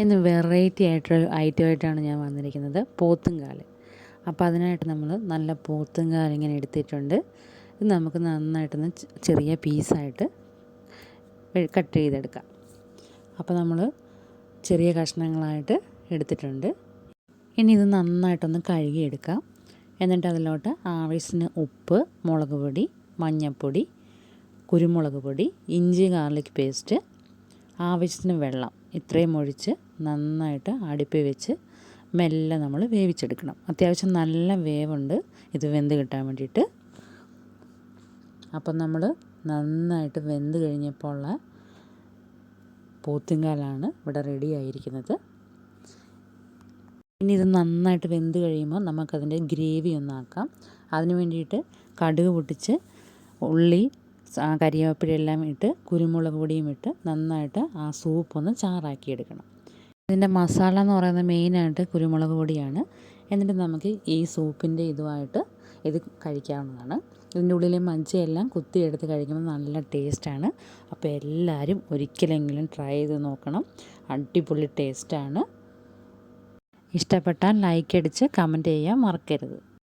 ഇന്ന് വെറൈറ്റി ആയിട്ടൊരു ഐറ്റമായിട്ടാണ് ഞാൻ വന്നിരിക്കുന്നത്. പോത്തുംകാൽ. അപ്പോൾ അതിനായിട്ട് നമ്മൾ നല്ല പോത്തുംകാൽ ഇങ്ങനെ എടുത്തിട്ടുണ്ട്. ഇത് നമുക്ക് നന്നായിട്ടൊന്ന് ചെറിയ പീസായിട്ട് കട്ട് ചെയ്തെടുക്കാം. അപ്പോൾ നമ്മൾ ചെറിയ കഷ്ണങ്ങളായിട്ട് എടുത്തിട്ടുണ്ട്. ഇനി ഇത് നന്നായിട്ടൊന്ന് കഴുകിയെടുക്കാം. എന്നിട്ട് അതിലോട്ട് ആവശ്യത്തിന് ഉപ്പ് മുളക് പൊടി മഞ്ഞൾപ്പൊടി കുരുമുളക് പൊടി ഇഞ്ചി ഗാർലിക് പേസ്റ്റ് ആവശ്യത്തിന് വെള്ളം ഇത്രയും ഒഴിച്ച് നന്നായിട്ട് അടുപ്പിൽ വെച്ച് മെല്ലെ നമ്മൾ വേവിച്ചെടുക്കണം. അത്യാവശ്യം നല്ല വേവുണ്ട്. ഇത് വെന്ത് കിട്ടാൻ വേണ്ടിയിട്ട്. അപ്പം നമ്മൾ നന്നായിട്ട് വെന്ത് കഴിഞ്ഞപ്പോൾ ഉള്ള പോത്തിങ്കാലാണ് ഇവിടെ റെഡി ആയിരിക്കുന്നത്. ഇനി ഇത് നന്നായിട്ട് വെന്ത് കഴിയുമ്പോൾ നമുക്കതിന്റെ ഗ്രേവി ഒന്നാക്കാം. അതിന് വേണ്ടിയിട്ട് കടുക് പൊട്ടിച്ച് ഉള്ളി കരിവേപ്പിലയെല്ലാം ഇട്ട് കുരുമുളക് പൊടിയും ഇട്ട് നന്നായിട്ട് ആ സൂപ്പ് ഒന്ന് ചാറാക്കി എടുക്കണം ഇതിന്റെ മസാല എന്ന് പറയുന്നത് മെയിനായിട്ട് കുരുമുളക് പൊടിയാണ്. എന്നിട്ട് നമുക്ക് ഈ സൂപ്പിന്റെ ഇതുമായിട്ട് ഇത് കഴിക്കാവുന്നതാണ്. ഇതിന്റെ ഉള്ളിലെ മജ്ജയെല്ലാം കുത്തിയെടുത്ത് കഴിക്കുമ്പോൾ നല്ല ടേസ്റ്റാണ് അപ്പോൾ എല്ലാവരും ഒരിക്കലെങ്കിലും ട്രൈ ചെയ്ത് നോക്കണം. അടിപൊളി ടേസ്റ്റാണ് ഇഷ്ടപ്പെട്ടാൽ ലൈക്ക് അടിച്ച് കമന്റ് ചെയ്യാൻ മറക്കരുത്.